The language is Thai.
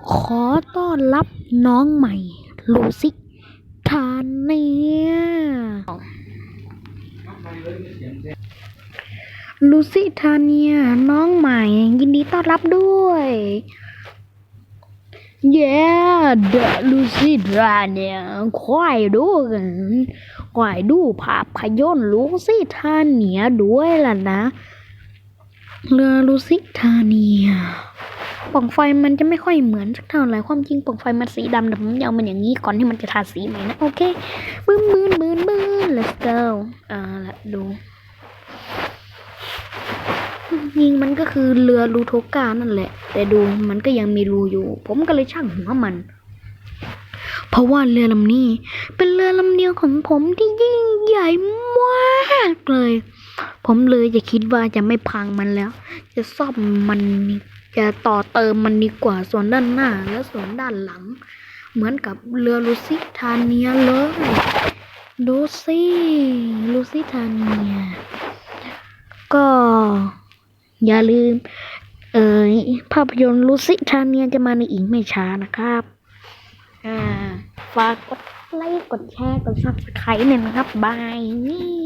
ขอต้อนรับน้องใหม่ ลูซิทานเนียลูซิทาเนียน้องใหม่ ยินดีต้อนรับด้วยเย้เดลูซิทาเนียควายดูกันควายดูภาพยนตร์ลูซิทาเนียด้วยล่ะนะ เรือลูซิทาเนีย ปล่องไฟมันจะไม่ค่อยเหมือนสักเท่าไหร่ความจริงปล่องไฟมันสีดำแต่ผมอามันอย่างนี้ก่อนที่มันจะทาสีใหม่นะโอเคบืนบืนบืนบืน let's go อ่าละดูยิงมันก็คือเรือลูโทกานั่นแหละ แต่ดูมันก็ยังมีรูอยู่ ผมก็เลยช่างหัวมัน เพราะว่าเรือลำนี้ เป็นเรือลำเดียวของผมที่ยิ่งใหญ่มากเลย ผมเลยจะคิดว่าจะไม่พังมันแล้ว จะซ่อมมันนี่ จะต่อเติมมันดีกว่าส่วนด้านหน้าและส่วนด้านหลัง เหมือนกับเรือลูซิทานเนียเลยดูสิลูซิทานเนียก็อย่าลืม เอ่ยภาพยนตร์ลูซิทานเนียจะมาในอีกไม่ช้านะครับอ่าฝากกดไลค์กดแชร์กดซับสไครต์เนี่ยนะครับ บายนี่